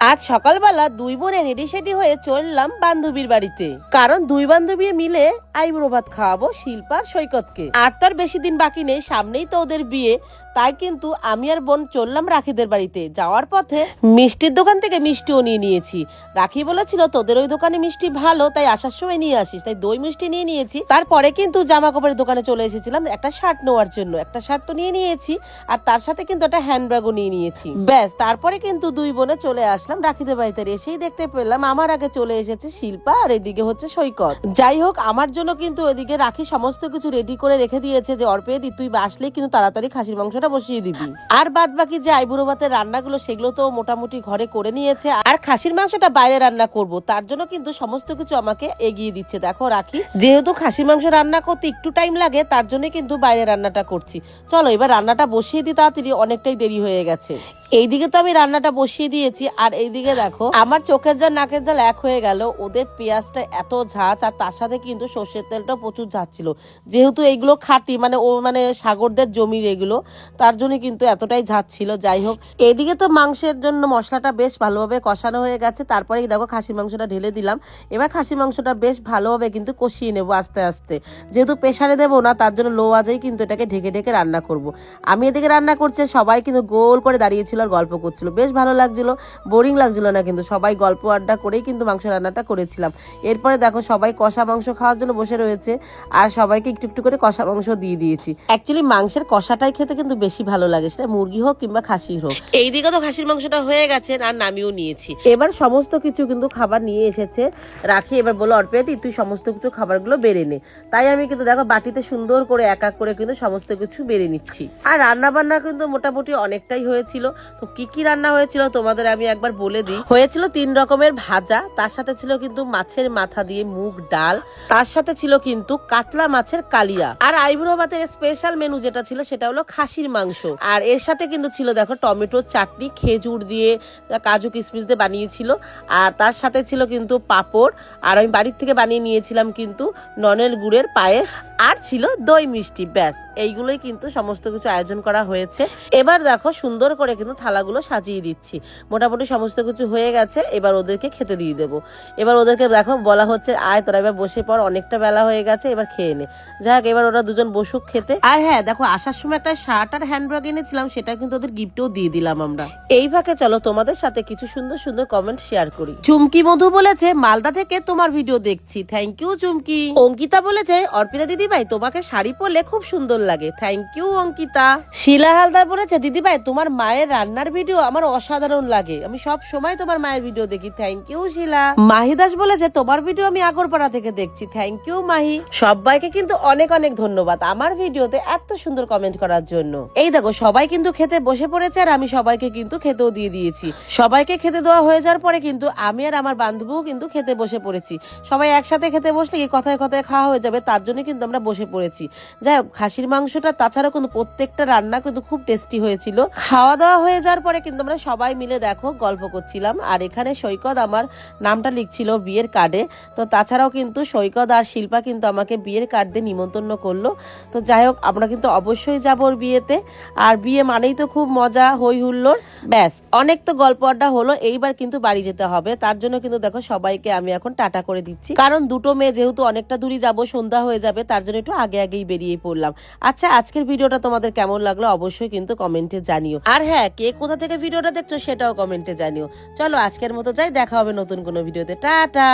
আজ সকালবেলা দুই বোনে রেডি সেডি হয়ে চললাম বান্ধবীর বাড়িতে। কারণ দুই বান্ধবী মিলে আইব্রো ভাত খাওয়াবো শিল্পার সৈকতকে। আর তার বেশি দিন বাকি নেই, সামনেই তো ওদের বিয়ে। তাই কিন্তু আমি আর বোন চললাম রাখিদের বাড়িতে। যাওয়ার পথে মিষ্টির দোকান থেকে মিষ্টিও নিয়ে নিয়েছি। রাখি বলেছিল, তোদের ওই দোকানে মিষ্টি ভালো, তাই আসার সময় নিয়ে আসিস। তাই দই মিষ্টি নিয়ে নিয়েছি। তারপরে কিন্তু জামা কাপড়ের দোকানে চলে এসেছিলাম একটা শার্ট নেওয়ার জন্য। একটা শার্ট তো নিয়ে নিয়েছি, আর তার সাথে কিন্তু একটা হ্যান্ডব্যাগও নিয়ে নিয়েছি। ব্যাস, তারপরে কিন্তু দুই বোনে চলে আসলাম। রাখিদের বাড়িতে এসেই দেখতে পেলাম আমার আগে চলে এসেছে শিল্পা আর এদিকে হচ্ছে সৈকত। যাই হোক, আমার জন্য কিন্তু এদিকে রাখি সমস্ত কিছু রেডি করে রেখে দিয়েছে যে অর্পেদি তুই আসলেই কিন্তু তাড়াতাড়ি খাসির মাংসটা বসিয়ে দিবি। আর বাদ বাকি যে আইবুড়ো ভাতের রান্নাগুলো, সেগুলো তো মোটামুটি ঘরে করে নিয়েছে। আর খাসির মাংসটা বাইরে রান্না করব, তার জন্য কিন্তু সমস্ত কিছু আমাকে এগিয়ে দিচ্ছে। দেখো রাখি, যেহেতু খাসির মাংস রান্না করতে একটু টাইম লাগে, তার জন্য কিন্তু বাইরে রান্নাটা করছি। চলো, এবার রান্নাটা বসিয়ে দিই তাড়াতাড়ি, অনেকটাই দেরি হয়ে গেছে। এইদিকে তো আমি রান্নাটা বসিয়ে দিয়েছি, আর এইদিকে দেখো, আমার চোখের জাল, নাকের জাল এক হয়ে গেল। ওদের পেঁয়াজটা এত ঝাঁচ, আর তার সাথে কিন্তু সর্ষের তেলটা প্রচুর ঝাঁচ ছিল। যেহেতু এইগুলো খাটি মানে ও মানে সাগরদের জমির এগুলো, তার জন্য কিন্তু এতটাই ঝাঁচ ছিল। যাই হোক এদিকে তো মাংসের জন্য মশলাটা বেশ ভালোভাবে কষানো হয়ে গেছে। তারপরে দেখো খাসির মাংসটা ঢেলে দিলাম। এবার খাসির মাংসটা বেশ ভালোভাবে কিন্তু কষিয়ে নেব আস্তে আস্তে। যেহেতু প্রেশারে দেবো না, তার জন্য লো আজেই কিন্তু এটাকে ঢেকে ঢেকে রান্না করব। আমি এদিকে রান্না করছে সবাই কিন্তু গোল করে দাঁড়িয়েছিল আর গল্প করছিল। বেশ ভালো লাগছিল বোরিং লাগছিল না কিন্তু সবাই গল্প আড্ডা করেই কিন্তু মাংস রান্নাটা করেছিলাম। এরপরে দেখো সবাই কষা মাংস খাওয়ার জন্য বসে রয়েছে আর সবাইকে একটু একটু করে কষা মাংস দিয়ে দিয়েছি। অ্যাকচুয়ালি মাংসের কষাটাই খেতে কিন্তু বেশি ভালো লাগে সেটা মুরগি হোক কিংবা খাসি হোক। এইদিকে তো খাসির মাংসটা হয়ে গেছে আর নামিও নিয়েছি। এবার সমস্ত কিছু কিন্তু খাবার নিয়ে এসেছে। রাখি এবার বলো অর্পেতি তুই সমস্ত কিছু খাবারগুলো বেড়ে নে। তাই আমি কিন্তু দেখো বাটিতে সুন্দর করে এক এক করে কিন্তু সমস্ত কিছু বেড়ে নিচ্ছি। আর রান্না বান্না কিন্তু মোটামুটি অনেকটাই হয়েছিল। তো কি কি রান্না হয়েছিল তোমাদের আমি একবার বলে দিই। হয়েছিল তিন রকমের ভাজা, তার সাথে ছিল কিন্তু মাছের মাথা দিয়ে মুগ ডাল, তার সাথে ছিল কিন্তু কাতলা মাছের কালিয়া। আর আইবুড়ো ভাতের স্পেশাল মেনু যেটা ছিল সেটা হলো খাসির মাংস। আর এর সাথে কিন্তু ছিল দেখো টমেটোর চাটনি, খেজুর দিয়ে কাজু কিশমিশ দিয়ে বানিয়েছিল। আর তার সাথে ছিল কিন্তু পাঁপড়, আর আমি বাড়ির থেকে বানিয়ে নিয়েছিলাম কিন্তু ননেল গুড়ের পায়েস। আর ছিল দই মিষ্টি, ব্যাস। এইগুলোই কিন্তু সমস্ত কিছু আয়োজন করা হয়েছে। এবার দেখো সুন্দর করে কিন্তু থালাগুলো সাজিয়ে দিচ্ছি। মোটামুটি সমস্ত কিছু হয়ে গেছে, এবার ওদেরকে খেতে দিয়ে দেবো। এবার ওদেরকে দেখো বলা হচ্ছে, আয় তোরা এবার বসে পর অনেকটা বেলা হয়ে গেছে, এবার খেয়ে নে। যাক, এবার ওরা দুজন বসুক খেতে। আর হ্যাঁ দেখো আসার সময় একটা শার্ট আর হ্যান্ডব্যাগ এনেছিলাম, সেটা কিন্তু ওদের গিফটও দিয়ে দিলাম আমরা। এই ফাঁকে চলো, তোমাদের সাথে কিছু সুন্দর সুন্দর কমেন্ট শেয়ার করি। চুমকি মধু বলেছে, মালদা থেকে তোমার ভিডিও দেখছি। থ্যাংক ইউ চুমকি। অঙ্কিতা বলেছে, অর্পিতা দিদি ভাই তোমাকে শাড়ি পরলে খুব সুন্দর লাগে। Thank you Ankita. শিলা হালদার বলেছে, দিদি ভাই, তোমার মায়ের রান্নার ভিডিও আমার অসাধারণ লাগে। আমি সব সময় তোমার মায়ের ভিডিও দেখি। Thank you Shila. Mahi Das বলেছে, তোমার ভিডিও আমি আগরপাড়া থেকে দেখছি। Thank you Mahi. সবাইকে কিন্তু অনেক অনেক ধন্যবাদ আমার ভিডিওতে এত সুন্দর কমেন্ট করার জন্য। এই দেখো, সবাই কিন্তু খেতে বসে পড়েছে আর আমি সবাইকে কিন্তু খেতেও দিয়ে দিয়েছি। সবাইকে খেতে দেওয়া হয়ে যাওয়ার পরে কিন্তু আমি আর আমার বান্ধবীও কিন্তু খেতে বসে পড়েছি। সবাই একসাথে খেতে বসলে কথায় কথায় খাওয়া হয়ে যাবে, তার জন্য কিন্তু আমরা বসে পড়েছি। যাই হোক, খাসির মাংসটা, তাছাড়া কিন্তু প্রত্যেকটা রান্না কিন্তু খুব টেস্টি হয়েছিল। খাওয়া দাওয়া হয়ে যাওয়ার পরে কিন্তু আমরা সবাই মিলে দেখো, গল্প করছিলাম। আর এখানে সৈকত আমার নামটা লিখছিল বিয়ের কার্ডে তো তাছাড়াও কিন্তু সৈকত আর শিল্পা কিন্তু আমাকে বিয়ের কার্ড নিমন্ত্রণ করল। তো যাই হোক, আমরা কিন্তু অবশ্যই যাব ওর বিয়েতে। আর বিয়ে মানেই তো খুব মজা হই হুল্লোড় ব্যাস, অনেক তো গল্প আড্ডা হলো, এইবার কিন্তু বাড়ি যেতে হবে। তার জন্য কিন্তু দেখো সবাইকে আমি এখন টাটা করে দিচ্ছি। কারণ দুটো মেয়ে যেহেতু অনেকটা দূরই যাব, সন্ধ্যা হয়ে যাবে, তার জন্য একটু আগে আগেই বেরিয়ে পড়লাম। আচ্ছা আজকের ভিডিওটা তোমাদের কেমন লাগল অবশ্যই কিন্তু কমেন্টে জানিও। আর হ্যাঁ কে কোথা থেকে ভিডিওটা দেখছ সেটাও কমেন্টে জানিও। চলো আজকের মতো যাই, দেখা হবে নতুন কোনো ভিডিওতে। টাটা!